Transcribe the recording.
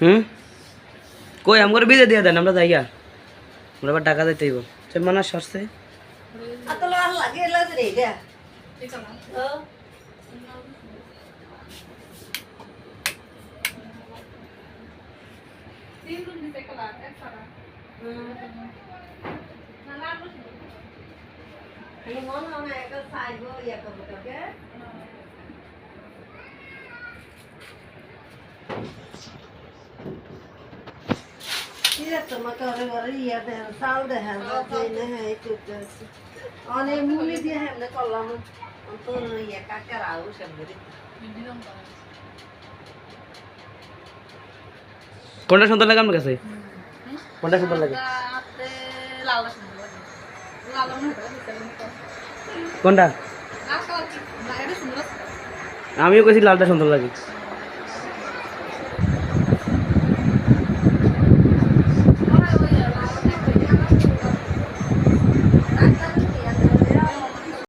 হুম? কই আমার বিদে দিয়ে দেন আমরা যাইয়া। আমরা আবার টাকা দিতে হইব। সে মানা সরছে deh dia. কোনটা সুন্দর লাগে আমার কাছে? কোনটা সুন্দর লাগে? কোনটা? আমিও কইছি লালটা সুন্দর লাগে।